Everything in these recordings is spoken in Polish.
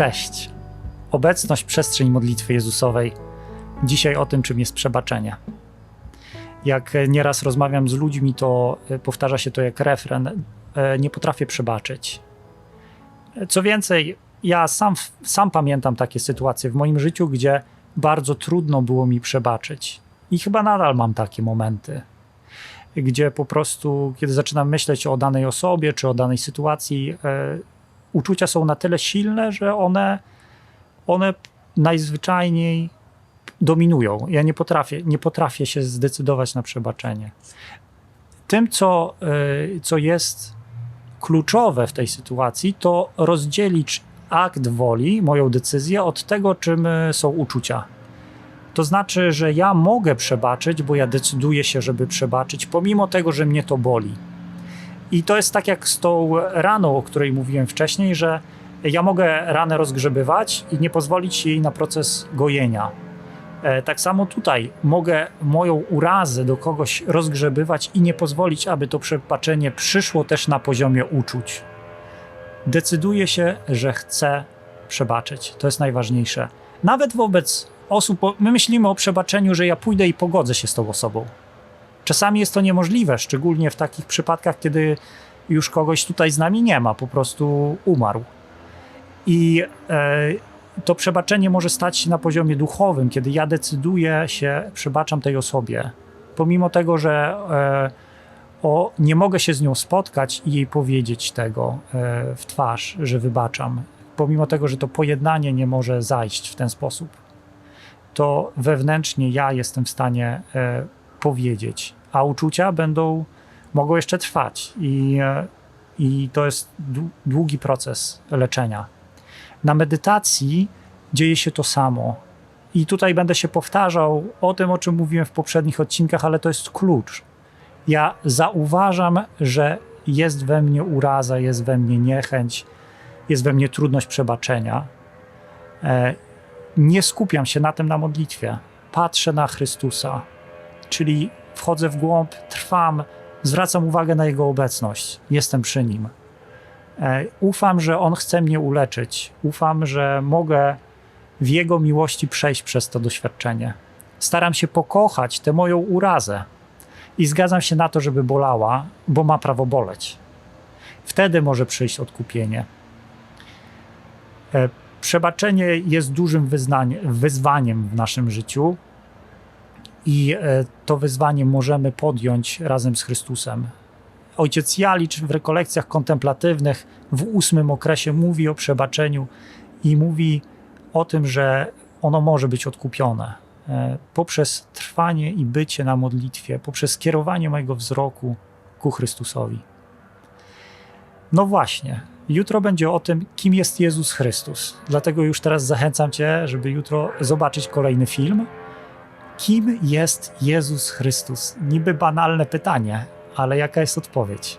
Cześć. Obecność, przestrzeń modlitwy Jezusowej. Dzisiaj o tym, czym jest przebaczenie. Jak nieraz rozmawiam z ludźmi, to e, powtarza się to jak refren: e, Nie potrafię przebaczyć. Co więcej, ja sam, sam pamiętam takie sytuacje w moim życiu, gdzie bardzo trudno było mi przebaczyć. I chyba nadal mam takie momenty, gdzie po prostu, kiedy zaczynam myśleć o danej osobie czy o danej sytuacji, e, uczucia są na tyle silne, że one, one najzwyczajniej dominują. Ja nie potrafię, nie potrafię się zdecydować na przebaczenie. Tym, co, y, co jest kluczowe w tej sytuacji, to rozdzielić akt woli, moją decyzję, od tego, czym y, są uczucia. To znaczy, że ja mogę przebaczyć, bo ja decyduję się, żeby przebaczyć, pomimo tego, że mnie to boli. I to jest tak jak z tą raną, o której mówiłem wcześniej, że ja mogę ranę rozgrzebywać i nie pozwolić jej na proces gojenia. E, Tak samo tutaj mogę moją urazę do kogoś rozgrzebywać i nie pozwolić, aby to przebaczenie przyszło też na poziomie uczuć. Decyduję się, że chcę przebaczyć. To jest najważniejsze. Nawet wobec osób, my myślimy o przebaczeniu, że ja pójdę i pogodzę się z tą osobą. Czasami jest to niemożliwe, szczególnie w takich przypadkach, kiedy już kogoś tutaj z nami nie ma, po prostu umarł. I e, to przebaczenie może stać się na poziomie duchowym, kiedy ja decyduję się, przebaczam tej osobie, pomimo tego, że e, o, nie mogę się z nią spotkać i jej powiedzieć tego e, w twarz, że wybaczam, pomimo tego, że to pojednanie nie może zajść w ten sposób, to wewnętrznie ja jestem w stanie powiedzieć, a uczucia będą, mogą jeszcze trwać i, e, i to jest dłu- długi proces leczenia. Na medytacji dzieje się to samo. I tutaj będę się powtarzał o tym, o czym mówiłem w poprzednich odcinkach, ale to jest klucz. Ja zauważam, że jest we mnie uraza, jest we mnie niechęć, jest we mnie trudność przebaczenia. E, Nie skupiam się na tym na modlitwie. Patrzę na Chrystusa, czyli wchodzę w głąb, trwam, zwracam uwagę na Jego obecność, jestem przy Nim. E, Ufam, że On chce mnie uleczyć. Ufam, że mogę w Jego miłości przejść przez to doświadczenie. Staram się pokochać tę moją urazę i zgadzam się na to, żeby bolała, bo ma prawo boleć. Wtedy może przyjść odkupienie. E, Przebaczenie jest dużym wyzwaniem w naszym życiu i e, to wyzwanie możemy podjąć razem z Chrystusem. Ojciec Jalicz w rekolekcjach kontemplatywnych w ósmym okresie mówi o przebaczeniu i mówi o tym, że ono może być odkupione e, poprzez trwanie i bycie na modlitwie, poprzez kierowanie mojego wzroku ku Chrystusowi. No właśnie, jutro będzie o tym, kim jest Jezus Chrystus. Dlatego już teraz zachęcam Cię, żeby jutro zobaczyć kolejny film. Kim jest Jezus Chrystus? Niby banalne pytanie, ale jaka jest odpowiedź?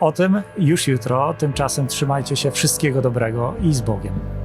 O tym już jutro, tymczasem trzymajcie się wszystkiego dobrego i z Bogiem.